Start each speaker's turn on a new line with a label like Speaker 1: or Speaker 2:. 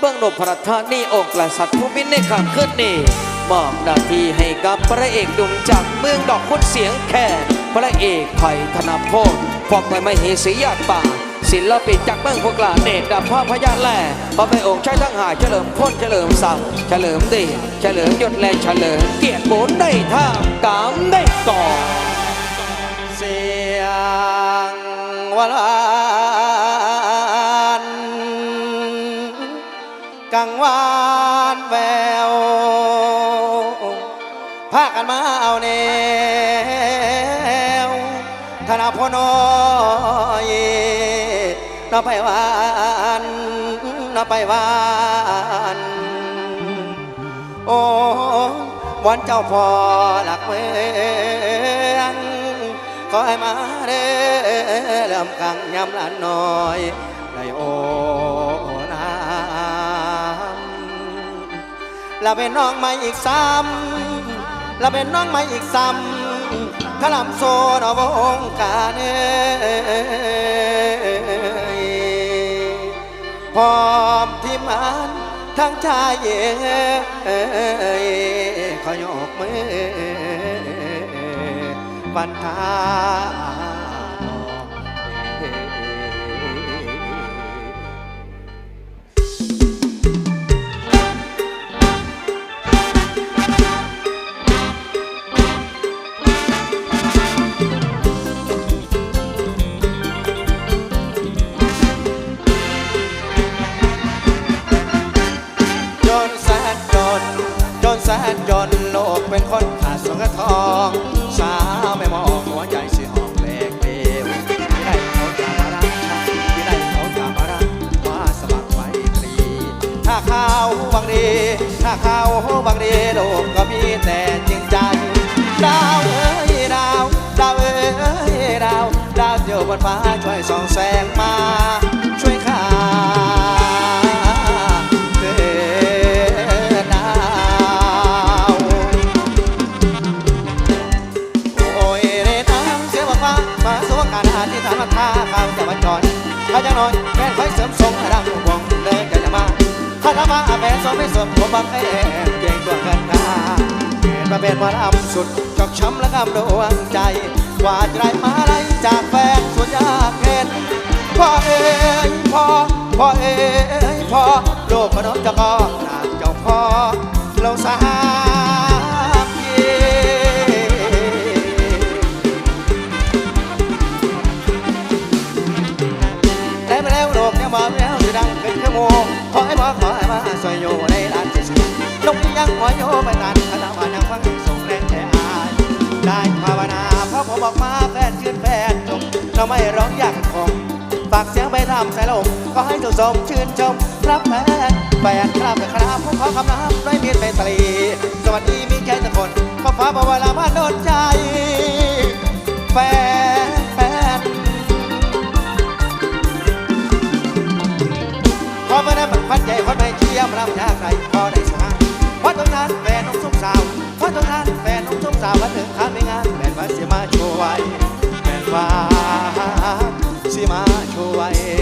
Speaker 1: เบื้องนพรัตนีองค์กษัตริย์ผู้มินในคำขึ้นนี้มอบหน้าที่ให้กับพระเอกดุมจากเมืองดอกคุณเสียงแค่พระเอกไผ่ธนโพธพร้อมด้วยมเหสียาดป่า ศิลปินจากเมืองพวกลาเนตรดับพ่อพญาแล่พระไปองค์ใช้ทั้งหายเฉลิมพ้นเฉลิมศักดิ์เฉลิมดีเฉลิมยศและเฉลิมเกียรติบุญได้ท่ากามได้ก่อน
Speaker 2: เสียงวลา กังวานแววพากันมาเอาแนวธนาพน้อยนอไปวานนอไปวานโอ้วันเจ้าพ่อหลักเมืองขอให้มาเด้อเริ่มกังยำลานน้อยได้โอ้ เราเป็นน้องใหม่อีกซ้ำเราเป็นน้องใหม่อีกซ้ำขลำโซนอวงการเอ้ยพร้อมที่มันทั้งชายเอ๋ยขอยกมือบันทา นแสนจนโลกเป็นคนขาดสงทอง สาวไม่มองหัวใจสิห้องเล็กเดียวที่ได้เขาจะมารักที่ได้เขาจะมารักมาสมัครไว้ตรี ถ้าเขาบังดี ถ้าเขาบังดีโลกก็มีแต่จริงใจดาวเอ้ยดาวดาวเอ้ยดาวดาวเดียวบนฟ้าช่วยส่องแสงมาารที่ฐานมาท่าข้าวจะมาจอดข้าจะนอนแม่นไฟเสริมทรงให้ดังวงเลยจะจะมาถ้าทำมาแม่สมไม่สมผมบังให้เก่งตัวกินค่าเห็นมาเป็นมาทำสุดจอกช้ำและกำดวงใจกว่าจะได้มาไล่จากแฟนส่วนยากเห็นพ่อเอ้ยพ่อพ่อเอ้ยพ่อโลกมนุษย์จะก็นานเจ้าพ่อเราสา ยังหัวโยไปตันคณะมายังฟังส่งแรงแค่อายได้ภาวนาเพราะผมบอกมาแฟนชื่นแฟนจงเราไม่ร้องอย่างคงฝากเสียงไปทำสายลมก็ให้ทุกสมชื่นชมครับแฟนแฟนครับครับผมขอคำนับด้วยมีดเป็นตรี สวัสดีมีแค่ทุกคนขอฟ้าบอกวลาเรามาโดนใจ แฟนแฟนพอมาได้บังคับใจคนไม่เชียร์รำยากไร เพรานแฟนน้องสุกสาวเพราะตรงนั้นแฟนน้องสุกสาววันหนึ่งข้ามในงานแฟนว่าเสียมาโช่วยแฟนว่า
Speaker 3: เสียมาโช่วย